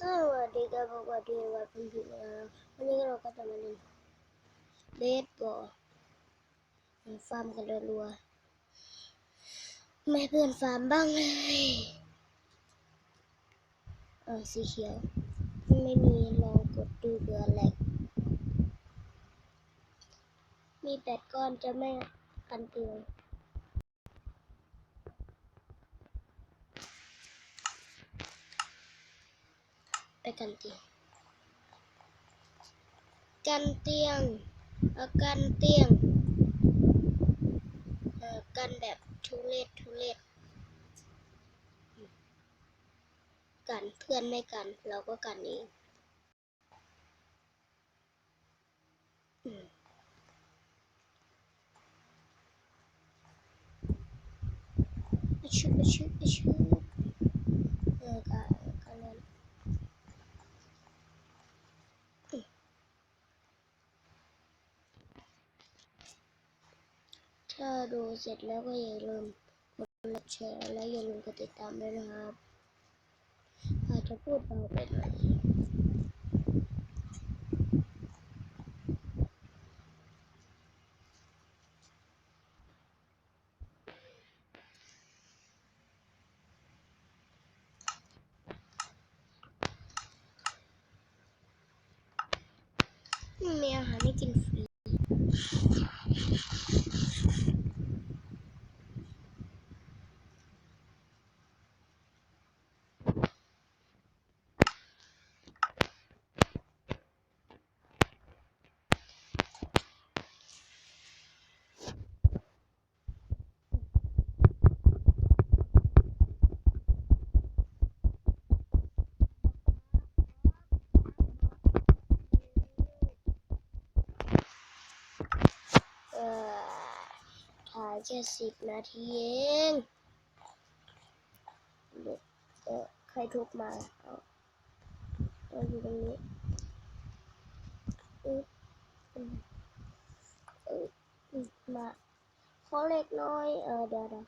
สวัสดีครับปกติวันเป็นผิดแล้ววันนี้เราก็จะมาเล่นเบสบอลฟาร์มกันรัวๆไม่เพื่อนฟาร์มบ้างเลยเออสีเขียว ไม่มีลองกดดูเบื่อแหลกมีแปดก้อนจะไม่กันเตือน ไปกันเตียง กันเตียงเออกันเตียงเออกันแบบทุเรศทุเรศกันเพื่อนไม่กัน เราก็กันเองอืมอชุบอชุบอะชุบเออกันกันนั้นอืม ถ้าดูเสร็จแล้วก็อย่าลืมกดไลค์แชร์และอย่าลืมกดติดตามด้วยนะครับอาจจะพูดเบาไปหน่อยมีอาหารให้กินฟรี เออถ่าย แค่สิบนาทีเองเด็กเออใครทุกมา เอาเอาอยู่ตรงนี้อึ๊บอืมอึ๊บมาขอเล็กน้อย เออเดี๋ยวเดี๋ยว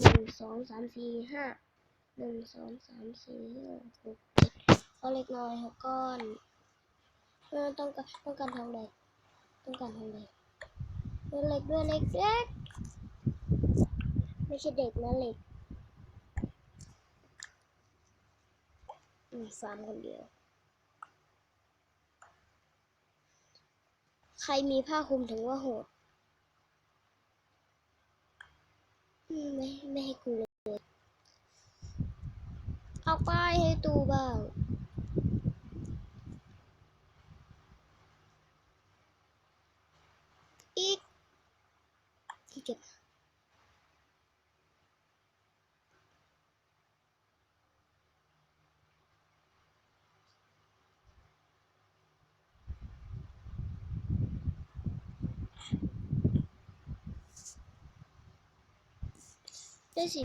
หนึ่งสองสามสี่ห้าหนึ่งสองสามสี่ห้าหกเจ็ดขอเล็กน้อยหกก้อนเออต้องการต้องการทองแดต้องการทองแดเล็กด้วยเล็กเล็ก ไม่ใช่เด็กนะเล็กอืมฟาร์มคนเดียว ใครมีผ้าคลุมถึงว่าโหด ไม่ไม่ให้กูเลย เอาป้ายให้ตูบ้างอีกที่เก็บ ได้สิ